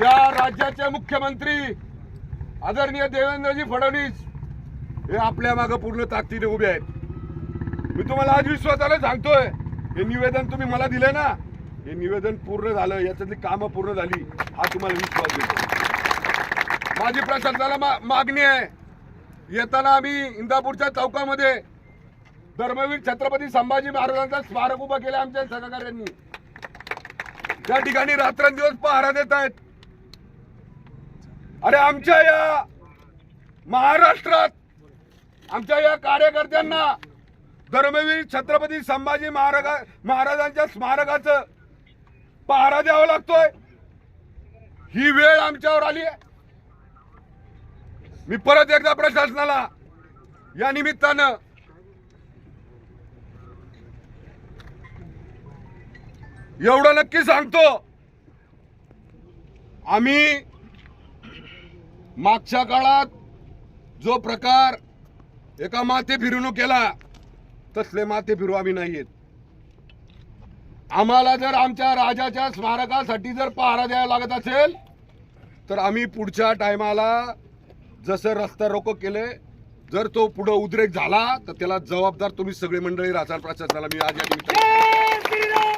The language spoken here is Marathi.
या राज्याचे मुख्यमंत्री आदरणीय देवेंद्रजी फडणवीस हे आपल्या मागे पूर्ण ताकदीने उभे आहेत. मी तुम्हाला आज विश्वासाला सांगतोय हे निवेदन तुम्ही मला दिले ना हे निवेदन पूर्ण झालं याच्यातली कामं पूर्ण झाली हा तुम्हाला विश्वास देतो. माझी प्रशासनाला मा- मागणी आहे. येताना आम्ही इंदापूरच्या चौकामध्ये धर्मवीर छत्रपती संभाजी महाराजांचा स्मारक उभा केला आमच्या सहकार्यांनी त्या ठिकाणी रात्रंदिवस पहारा देत आहेत. अरे आमच्या या महाराष्ट्रात आमच्या या कार्यकर्त्यांना धर्मवीर छत्रपती संभाजी महाराज महाराजांच्या स्मारकाचं पहारा द्यावा लागतोय. ही वेळ आमच्यावर आली आहे. मी परत एकदा प्रशासनाला या निमित्तानं एवढं नक्की सांगतो. आम्ही मागच्या काळात जो प्रकार एका माथे फिरवणूक केला तसले माथे फिरू आम्ही नाहीयेत. आम्हाला जर आमच्या राजाच्या स्मारकासाठी जर पहारा द्यावा लागत असेल तर आम्ही पुढच्या टायमाला जसं रस्ता रोको केले जर तो पुढं उद्रेक झाला तर त्याला जबाबदार तुम्ही सगळे मंडळी राहणार प्रशासनाला मी आज या